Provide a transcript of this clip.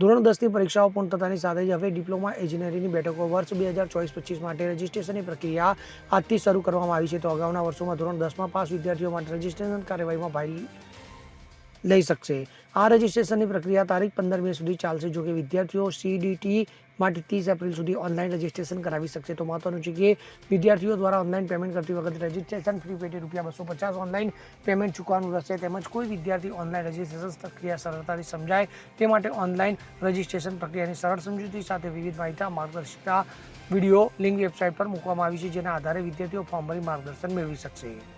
ધોરણ દસની પરીક્ષાઓ પૂર્ણ થતાની સાથે જ હવે ડિપ્લોમા એન્જિનિયરિંગની બેઠકો વર્ષ બે હજાર ચોવીસ પચીસ માટે રજિસ્ટ્રેશનની પ્રક્રિયા આજથી શરૂ કરવામાં આવી છે. તો અગાઉના વર્ષોમાં ધોરણ દસમાં પાસ વિદ્યાર્થીઓ માટે રજિસ્ટ્રેશન કાર્યવાહીમાં ભાગ લઈ શકશે. આ રજિસ્ટ્રેશનની પ્રક્રિયા તારીખ પંદર મે સુધી ચાલશે. જોકે વિદ્યાર્થીઓ સીડીટી માટે ત્રીસ એપ્રિલ સુધી ઓનલાઈન રજિસ્ટ્રેશન કરાવી શકશે. તો મહત્વનું છે કે વિદ્યાર્થીઓ દ્વારા ઓનલાઈન પેમેન્ટ કરતી વખતે રજિસ્ટ્રેશન ફી પેટે રૂપિયા બસો પચાસ ઓનલાઈન પેમેન્ટ ચૂકવાનું રહેશે. તેમજ કોઈ વિદ્યાર્થી ઓનલાઈન રજિસ્ટ્રેશન પ્રક્રિયા સરળતાથી સમજાય. તે માટે ઓનલાઈન રજિસ્ટ્રેશન પ્રક્રિયાની સરળ સમજૂતી સાથે વિવિધ માહિતી માર્ગદર્શિકા, વીડિયો લિંક વેબસાઇટ પર મૂકવામાં આવી છે, જેના આધારે વિદ્યાર્થીઓ ફોર્મ ભરી માર્ગદર્શન મેળવી શકશે.